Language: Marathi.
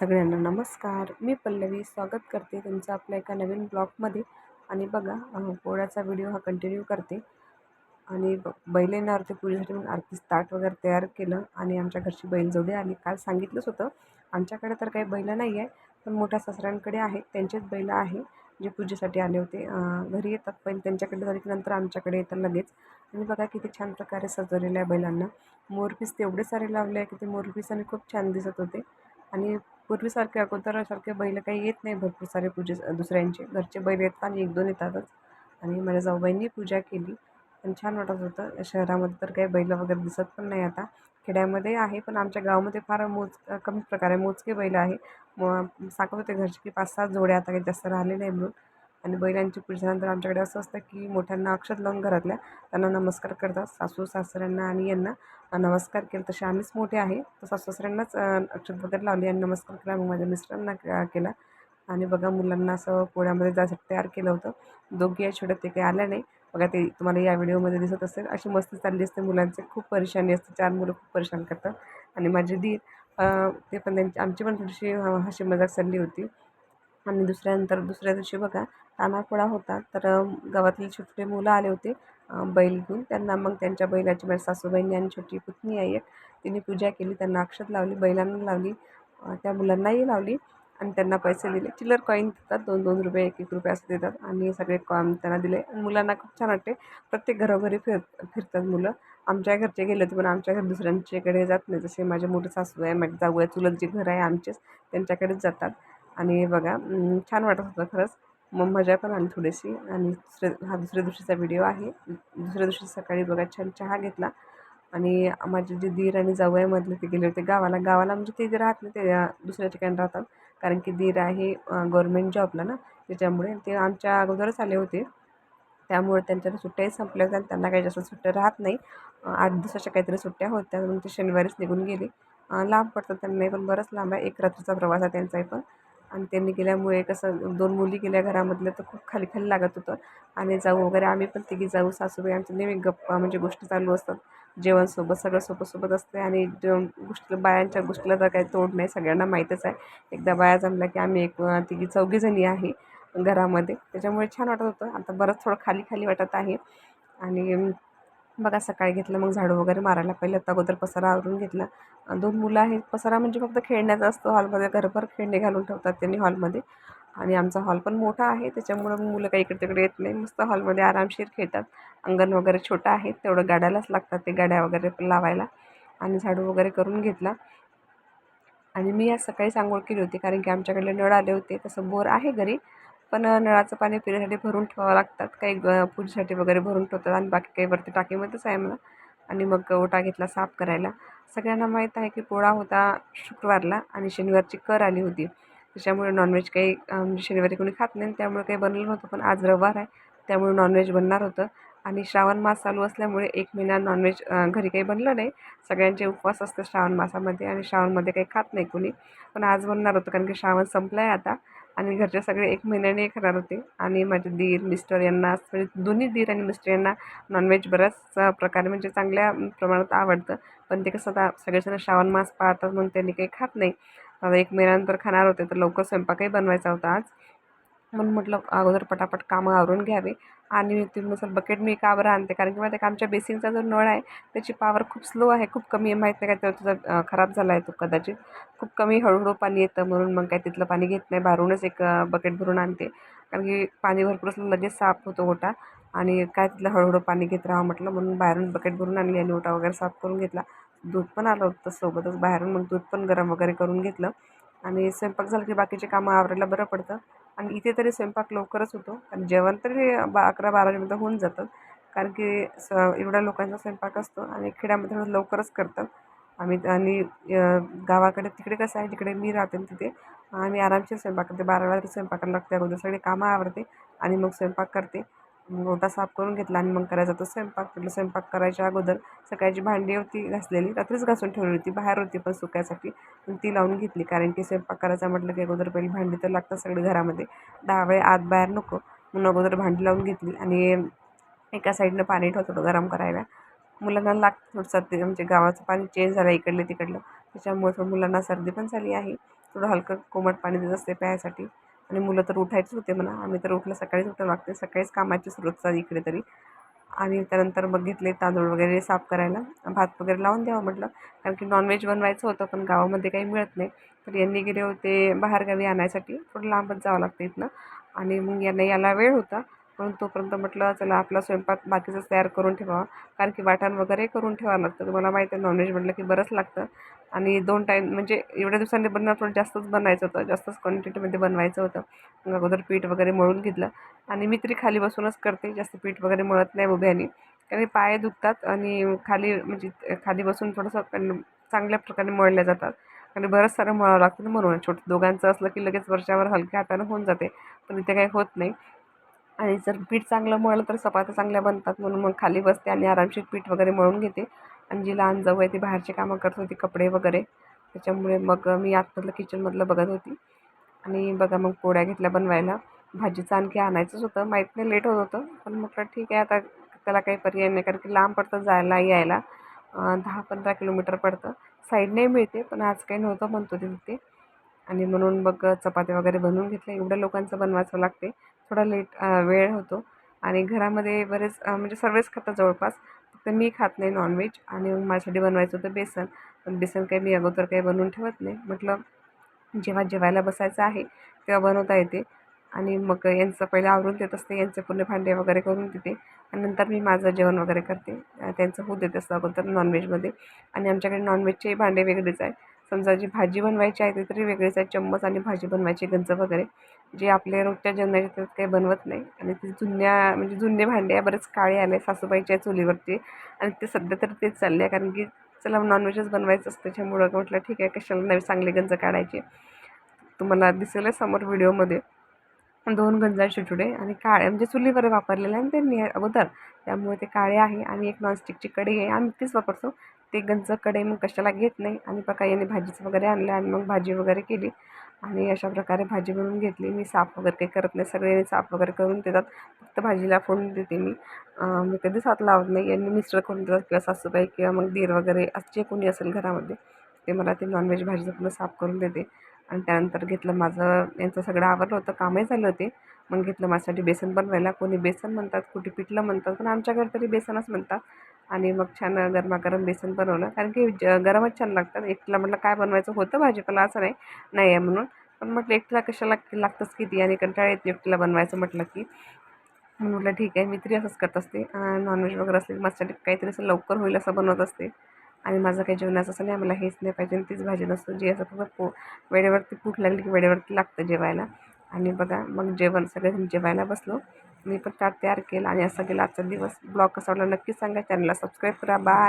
सगळ्यांना नमस्कार. मी पल्लवी स्वागत करते तुमचं आपल्या एका नवीन ब्लॉगमध्ये. आणि बघा पोळ्याचा व्हिडिओ हा कंटिन्यू करते. आणि ब बैल पूजेसाठी म्हणून आरती ताट वगैरे तयार केलं. आणि आमच्या घरची बैल जोडी आली. काल सांगितलंच होतं आमच्याकडे तर काही बैलं नाही आहे पण मोठ्या सासऱ्यांकडे आहेत. त्यांचेच बैलं आहे जे पूजेसाठी आले होते. घरी येतात बैल त्यांच्याकडे झाले की नंतर आमच्याकडे येतात लगेच. आणि बघा किती छान प्रकारे सजवलेलं आहे बैलांना. मोरपीस तेवढे सारे लावले आहे की ते मोरपीस आणि खूप छान दिसत होते. आणि पूर्वीसारखे अगोदरसारखे बैल काही येत नाही. भरपूर सारे पूजे दुसऱ्यांचे. घरचे बैल येतात आणि एक दोन येतातच. आणि माझ्या जाऊबाईंनी पूजा केली. पण छान वाटत होतं. शहरामध्ये तर काही बैल वगैरे दिसत पण नाही आता. खेड्यामध्ये आहे पण आमच्या गावामध्ये फार मोज कमी प्रकारे मोजके बैल आहे. मग सांगत होते घरचे की पाच सात जोड्या आता काही जास्त राहिले नाही म्हणून. आणि बैलांची पूजेनंतर आमच्याकडे असं असतं की मोठ्यांना अक्षत लावून घरातल्या त्यांना नमस्कार करतात. सासू सासऱ्यांना आणि यांना नमस्कार केला. तसे आम्हीच मोठे आहे. तर सासू सासऱ्यांनाच अक्षत वगैरे लावली आणि नमस्कार केला. मग माझ्या मिस्टरांना केला. आणि बघा मुलांना असं पोळ्यामध्ये जायसाठी तयार केलं होतं. दोघी या छोट्या ते काही आल्या नाही. बघा ते तुम्हाला या व्हिडिओमध्ये दिसत असेल. अशी मस्ती चालली असते. मुलांचे खूप परेशानी असते. चार मुलं खूप परेशान करतात. आणि माझी दीर ते पण त्यांची आमची पण थोडीशी हशी मजाक चालली होती. आणि दुसऱ्यानंतर दुसऱ्या दिवशी बघा कानाफोडा होता. तर गावातली छोटे मुलं आले होते बैल घेऊन. त्यांना मग त्यांच्या बैलाची माझ्या सासूबाईंनी आणि छोटी पुतणी आहे एक तिने पूजा केली. त्यांना अक्षत लावली बैलांना लावली त्या मुलांनाही लावली आणि त्यांना पैसे दिले. चिल्लर कॉईन देतात दोन दोन रुपये एक एक रुपये असं देतात. आणि सगळे कॉईन त्यांना दिले. मुलांना खूप छान वाटते. प्रत्येक घरोघरी फिर फिरतात मुलं. आमच्या घरचे गेले होते पण आमच्या घर दुसऱ्यांच्याकडे जात नाही. जसे माझे मोठे सासू आहे माझे जाऊ आहे चुलत जे घर आहे आमचेच त्यांच्याकडेच जातात. आणि बघा छान वाटत होतं खरंच. मग मजा पण आली थोडीशी. आणि दुसऱ्या हा दुसऱ्या दिवशीचा व्हिडिओ आहे. दुसऱ्या दिवशी सकाळी बघा छान चहा घेतला. आणि माझे जे दीर आणि जावयामधले ते गेले होते गावाला. गावाला म्हणजे ते जे राहत नाही ते दुसऱ्या ठिकाणी राहतात. कारण की दीर आहे गव्हर्मेंट जॉबला ना त्याच्यामुळे ते आमच्या अगोदरच आले होते. त्यामुळे त्यांच्या सुट्ट्याही संपल्या होत्या त्यांना काही जास्त सुट्ट्या राहत नाही. आठ दिवसाच्या काहीतरी सुट्ट्या होत्या म्हणून ते शनिवारीच निघून गेले. लांब पडतात त्यांनाही पण बरंच लांब आहे. एक रात्रीचा प्रवास आहे त्यांचाही पण. आणि त्यांनी गेल्यामुळे कसं दोन मुली गेल्या घरामधल्या तर खूप खाली खाली लागत होतं. आणि जाऊ वगैरे आम्ही पण तिघी जाऊ सासूबाई आमच्या नेहमी गप्पा म्हणजे गोष्टी चालू असतात. जेवण सोबत सगळं सोबत सोबत असते आणि जेवण गोष्टी बायांच्या गोष्टीला तर काही तोड नाही सगळ्यांना माहीतच आहे. एकदा बाया जमल्या की आम्ही एक तिघी चौघीजणी आहे घरामध्ये. त्याच्यामुळे छान वाटत होतं. आता बरंच थोडं खाली खाली वाटत आहे. आणि बघा सकाळी घेतलं मग झाडू वगैरे मारायला पहिलं. अगोदर पसारा आवरून घेतला. दोन मुलं आहेत. पसारा म्हणजे फक्त खेळण्याचा असतो. हॉलमध्ये घरभर खेळणे घालून ठेवतात त्यांनी हॉलमध्ये. आणि आमचा हॉल पण मोठा आहे. त्याच्यामुळं मुलं काही इकडे तिकडे येत नाही. मस्त हॉलमध्ये आरामशीर खेळतात. अंगण वगैरे छोटं आहे. तेवढं गाड्यालाच लागतात ते गाड्या वगैरे पण लावायला. आणि झाडू वगैरे करून घेतला. आणि मी आज सकाळी सांगोळ केली होती. कारण की आमच्याकडले नळ आले होते. तसं बोर आहे घरी. पण नळाचं पाणी पिण्यासाठी भरून ठेवावं लागतात. काही ग पूजेसाठी वगैरे भरून ठेवतात आणि बाकी काही वरती टाकीमध्येच आहे मला आणि मग ओटा घेतला साफ करायला. सगळ्यांना माहीत आहे की पोळा होता शुक्रवारला आणि शनिवारची कर आली होती. त्याच्यामुळे नॉनव्हेज काही म्हणजे शनिवारी कोणी खात नाही. त्यामुळे काही बनलं नव्हतं. पण आज रविवार आहे. त्यामुळे नॉनव्हेज बनणार होतं. आणि श्रावण मास चालू असल्यामुळे एक महिना नॉनव्हेज घरी काही बनलं नाही. सगळ्यांचे उपवास असतात श्रावण मासामध्ये. आणि श्रावणमध्ये काही खात नाही कोणी. पण आज बनणार होतं कारण की श्रावण संपलं आहे आता. आणि घरचे सगळे एक महिन्याने खाणार होते. आणि माझे दीर मिस्टर यांना म्हणजे दोन्ही दीर आणि मिस्टर यांना नॉनव्हेज बऱ्याच प्रकारे म्हणजे चांगल्या प्रमाणात आवडतं. पण ते कसं आता सगळेजण श्रावण मास पाळतात म्हणून त्यांनी काही खात नाही. आता एक महिन्यानंतर खाणार होते तर लवकर स्वयंपाकही बनवायचा होता आज. म्हणून म्हटलं अगोदर पटापट कामं आवरून घ्यावे आणि त्यानुसार बकेट मी का बरं आणते? कारण की माहिती आहे का आमच्या बेसिनचा जो नळ आहे त्याची पावर खूप स्लो आहे खूप कमी आहे. माहीत नाही काय त्याचा तुझा खराब झाला आहे तो कदाचित. खूप कमी हळूहळू पाणी येतं म्हणून मग काय तिथलं पाणी घेत नाही. बाहेरूनच एक बकेट भरून आणते. कारण की पाणी भरपूर असलं लगेच साफ होतो ओटा आणि काय तिथलं हळूहळू पाणी घेत राहावं म्हटलं. म्हणून बाहेरून बकेट भरून आणली आणि ओटा वगैरे साफ करून घेतला. दूध पण आलं होतं सोबतच. बाहेरून मग दूध पण गरम वगैरे करून घेतलं. आणि स्वयंपाक झाला की बाकीचे कामं आवरायला बरं पडतं. आणि इथे तरी स्वयंपाक लवकरच होतो. आणि जेवण तरी बा अकरा बारामध्ये होऊन जातं. कारण की स एवढ्या लोकांचा स्वयंपाक असतो आणि खेड्यामध्ये थोडं लवकरच करतात. आम्ही आणि गावाकडे तिकडे कसं आहे तिकडे मी राहते ना तिथे आम्ही आरामशीर स्वयंपाक करते. बारा वेळा स्वयंपाकाला लागते. अगोदर सगळे कामं आवरते आणि मग स्वयंपाक करते. गोटा साफ करून घेतला आणि मग करायचा तो स्वयंपाक. म्हटलं स्वयंपाक करायच्या अगोदर सकाळची भांडी होती घासलेली रात्रीच घासून ठेवली होती बाहेर होती पण सुकायसाठी. पण ती लावून घेतली कारण की स्वयंपाक करायचा म्हटलं की अगोदर पहिली भांडी तर लागतात सगळे घरामध्ये. दहा वेळ आत बाहेर नको म्हणून अगोदर भांडी लावून घेतली आणि एका साईडनं पाणी ठेवत होतं गरम करायला. मुलांना लाग थोडंसं ते म्हणजे गावाचं पाणी चेंज झालं इकडलं तिकडलं. त्याच्यामुळे थोडं मुलांना सर्दी पण झाली आहे. थोडं हलकं कोमट पाणी देत असते प्यायसाठी. आणि मुलं तर उठायचेच होते म्हणा. आम्ही तर उठलं सकाळीच उठावं लागते सकाळीच कामाची सुरुवात झाली इकडे तरी. आणि त्यानंतर मग घेतले तांदूळ वगैरे साफ करायला. भात वगैरे लावून द्यावं म्हटलं. कारण की नॉनव्हेज बनवायचं होतं पण गावामध्ये काही मिळत नाही. तर यांनी गेले होते बाहेरगावी आणायसाठी. थोडं लांबच जावं लागतं इथनं. आणि मग यांना याला वेळ होता. म्हणून तोपर्यंत म्हटलं चला आपला स्वयंपाक बाकीचं तयार करून ठेवावा कारण की वाटण वगैरे करून ठेवावं लागतं. तुम्हाला माहिती आहे नॉनव्हेज म्हटलं की बरंच लागतं. आणि दोन टाईम म्हणजे एवढ्या दिवसांनी बनणार थोडं जास्तच बनायचं होतं. जास्तच क्वांटिटीमध्ये बनवायचं होतं. मग अगोदर पीठ वगैरे मळून घेतलं. आणि मी तरी खाली बसूनच करते. जास्त पीठ वगैरे मळत नाही उभ्याने. कारण पाय दुखतात आणि खाली म्हणजे खाली बसून थोडंसं चांगल्या प्रकारे मळल्या जातात. आणि बरंच सारं मळावं लागतं म्हणून. छोटं दोघांचं असलं की लगेच वरच्यावर हलक्या हातानं होऊन जाते. पण इथे काही होत नाही. आणि जर पीठ चांगलं मळलं तर चपात्या चांगल्या बनतात म्हणून मग खाली बसते आणि आरामशीर पीठ वगैरे मळून घेते. आणि जी लहान जाऊ आहे ती बाहेरची कामं करत होती कपडे वगैरे. त्याच्यामुळे मग मी आतमधलं किचनमधलं बघत होती. आणि बघा मग पोळ्या घेतल्या बनवायला. भाजीचं आणखी आणायचंच होतं. माहीत नाही लेट होत होतं. पण म्हटलं ठीक आहे आता त्याला काही पर्याय नाही. कारण की लांब पडतं जायला यायला. दहा पंधरा किलोमीटर पडतं. साईडने मिळते पण आज काही नव्हतं म्हणतो ते. तिथे आणि म्हणून मग चपात्या वगैरे बनवून घेतल्या. एवढ्या लोकांचं बनवायचं लागते. थोडा लेट वेळ होतो. आणि घरामध्ये बरेच म्हणजे सर्वच खातात जवळपास. फक्त मी खात नाही नॉनव्हेज आणि मग माझ्यासाठी बनवायचं होतं बेसन. पण बेसन काही मी अगोदर काही बनवून ठेवत नाही. म्हटलं जेव्हा जेवायला बसायचं आहे तेव्हा बनवता येते. आणि मग यांचं पहिलं आवरून देत असते. यांचे पूर्ण भांडे वगैरे करून देते. आणि नंतर मी माझं जेवण वगैरे करते. त्यांचं होऊ देत असतं अगोदर नॉनव्हेजमध्ये आणि आमच्याकडे नॉनव्हेजचे भांडे वेगळेच आहे समजा जी भाजी बनवायची आहे ते तरी वेगळेच आहे. चम्मच आणि भाजी बनवायची गंज वगैरे. जे आपले रोजच्या जेवणाचे त्यात काही बनवत नाही. आणि ते जुन्या म्हणजे जुने भांडे आहे बरेच काळे आले सासूबाईच्या चुलीवरती आणि ते सध्या तर तेच चालले आहे. कारण की चला नॉनव्हेजच बनवायचं असतं. त्याच्यामुळं म्हटलं ठीक आहे कशाला नवी चांगले गंज काढायचे? तुम्हाला दिसेल समोर व्हिडिओमध्ये. दोन गंजा चिटुडे आणि काळे. म्हणजे चुलीवर वापरलेले आहे त्यांनी अगोदर. त्यामुळे ते काळे आहे आणि एक नॉनस्टिकची कढई आहे. आम्ही तीच वापरतो. ते गंज कढई मग कशाला घेत नाही. आणि बघा याने भाजीचं वगैरे आणलं आणि मग भाजी वगैरे केली. आणि अशा प्रकारे भाजी बनवून घेतली. मी साफ वगैरे काही करत नाही. सगळे साफ वगैरे करून देतात. फक्त भाजीला फोडून देते मी. मी कधीच हात लावत नाही. यांनी मिस्टर करून देतात किंवा सासूबाई किंवा मग दीर वगैरे असं जे कोणी असेल घरामध्ये ते मला ते नॉनव्हेज भाजीचं पूर्ण साफ करून देते. आणि त्यानंतर घेतलं माझं यांचं सगळं आवरलं होतं. कामही झालं होते. मग घेतलं माझ्यासाठी बेसन बनवायला. कोणी बेसन म्हणतात कुठे पिठलं म्हणतात. पण आमच्याकडे तरी बेसनच म्हणतात. आणि मग छान गरमागरम बेसन बनवलं. कारण की ज गरमच छान लागतात. एकटीला म्हटलं काय बनवायचं होतं भाजीपाला असं नाही नाही आहे म्हणून. पण म्हटलं एकटीला कशाला लागतंच किती आणि कंटाळा येते एकटीला बनवायचं म्हटलं की. म्हटलं ठीक आहे मी तरी असंच करत असते. नॉनव्हेज वगैरे असले माझ्यासाठी काहीतरी असं लवकर होईल असं बनवत असते. आणि माझं काही जेवणाचं असं नाही मला हेच नाही पाहिजे आणि तीच भाजी नसतो. जी असं फक्त पो वेळेवरती भूक लागली की वेळेवरती लागतं जेवायला. आणि बघा मग जेवण सगळेजण जेवायला बसलो. मी पण चार्ट तयार केला आणि असा गेला आजचा दिवस. ब्लॉग कसा वाटला नक्की सांगा. चॅनलला सबस्क्राईब करा. बाय